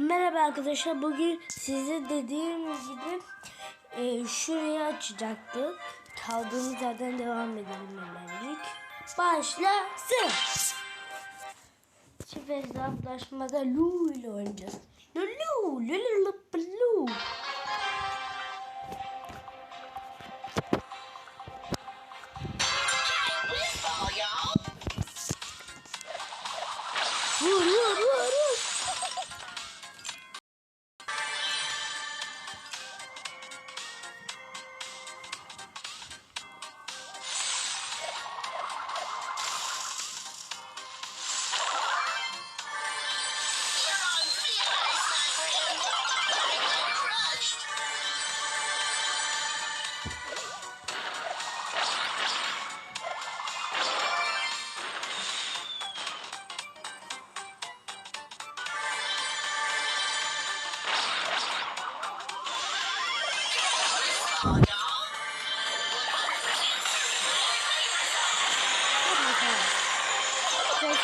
Merhaba arkadaşlar. Bugün size dediğim gibi e, şurayı açacaktık. Kaldığımız yerden devam edelim hemencik. Başlasın. Çift hesaplaşmada Lu ile oynayacağız. Lulu, lulu, lulu. Vur,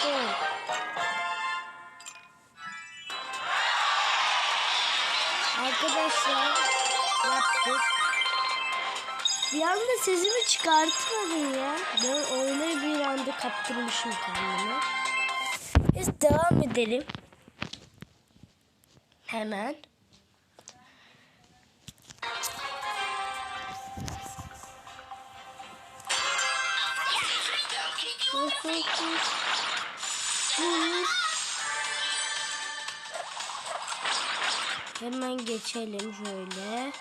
Kesin. Arkadaşlar yaptık. Bir anda sesimi çıkartmadım ya. Ben oyuna bir anda kaptırmışım kendimi. Biz devam edelim. Hemen. Hemen geçelim şöyle.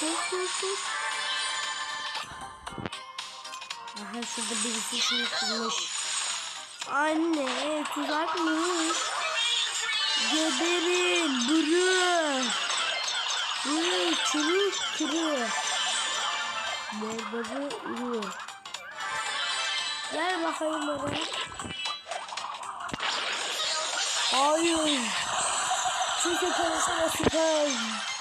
Koş koş koş. Aha şurada birisi şunu kırmış. Anne tuzakmış. Geberin bırı. Bırı çürük kırı. Berbabı uru. Gel bakayım oraya. Hayır. Çünkü konusuna.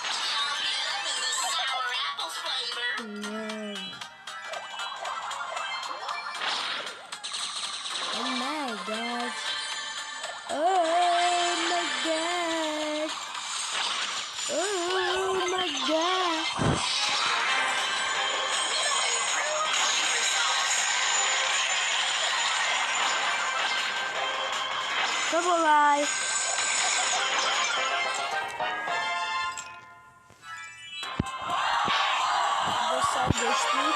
Arkadaşlar geçtik.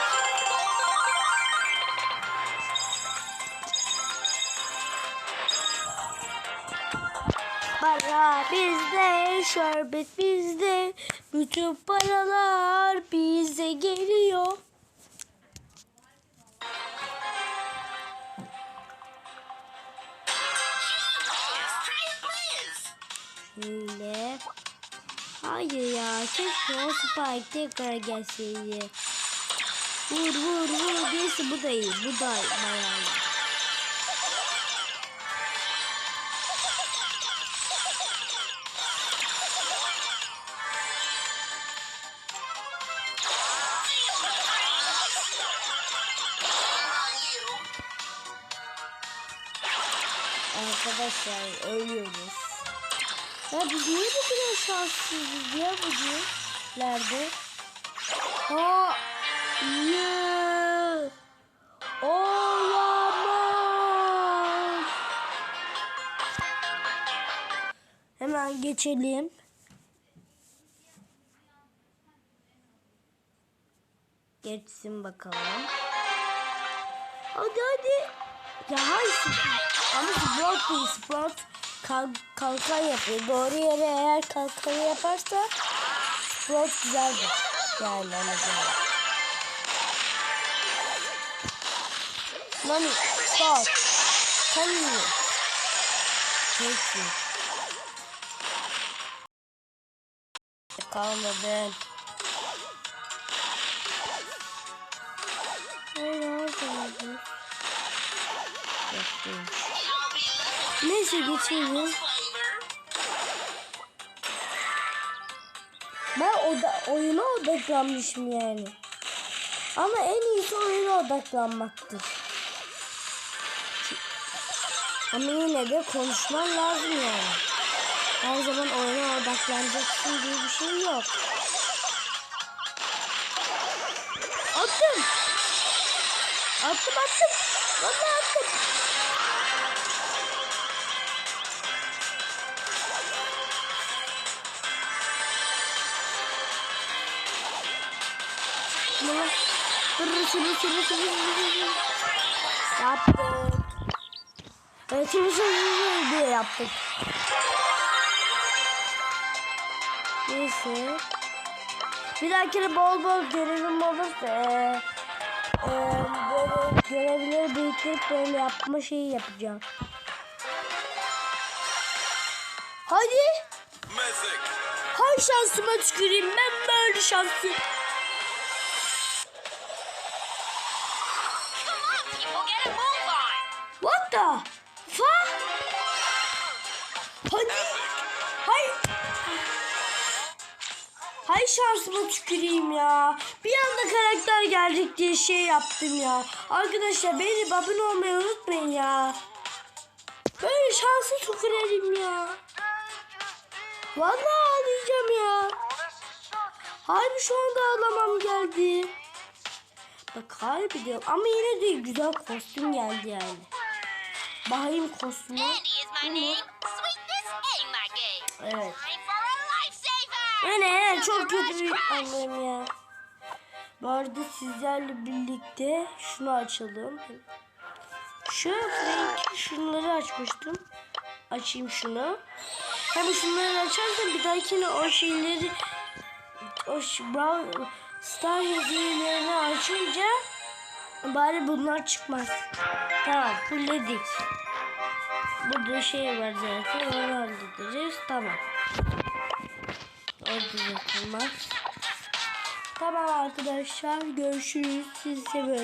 Para bizde, şerbet bizde, bütün paralar bize geliyor. Şöyle. Hayır ya, keşke o Spike tekrar gelseydi. Vur vur vur, birisi bu da iyi, bu da bayağı iyi. Arkadaşlar ölüyoruz. Ya biz niye bu kadar şanssızız ya bugünlerde? Ha, yeah. Olamaz. Hemen geçelim. Geçsin bakalım. Hadi hadi. Ya hayır. Ama Sprout değil. Sprout kalk, kalkan yapıyor. Doğru yere eğer kalkan yaparsa Sprout güzeldir. Yani ona göre. Nani, Sprout. Kanyi. Peki. Kalmadı. Hayır, hayır. Bekleyin. Neyse geçelim. Ben oda, oyuna odaklanmışım yani. Ama en iyisi oyuna odaklanmaktır. Ama yine de konuşman lazım yani. Her zaman oyuna odaklanacaksın diye bir şey yok. Attım. Attım attım. Vallahi attım. Bunu sürü sürü sürü sürü sürü Yaptık. Evet sürü sürü diye yaptık. Neyse. Bir dahakine bol bol görevim olursa eee eee, böyle görevleri biriktirip böyle yapma şeyi yapacağım. Hadi. Hay şansıma tüküreyim ben böyle şanslı. Şansıma tüküreyim ya. Bir anda karakter gelecek diye şey yaptım ya. Arkadaşlar beni abone olmayı unutmayın ya. Böyle şansı tükürelim ya. Vallahi ağlayacağım ya. Harbi şu anda ağlamam geldi. Bak harbi diyorum ama yine de güzel kostüm geldi yani. Bakayım kostüme. Andy yani çok kötü bir annem ya. Bu arada sizlerle birlikte şunu açalım. Şu renk şunları açmıştım. Açayım şunu. Hem şunları açarsam bir dahakine o şeyleri o Brawl Star hediyelerini açınca bari bunlar çıkmaz. Tamam fullledik. Burada şey var zaten onu hallederiz. Tamam. Tamam arkadaşlar görüşürüz. Sizi seviyorum.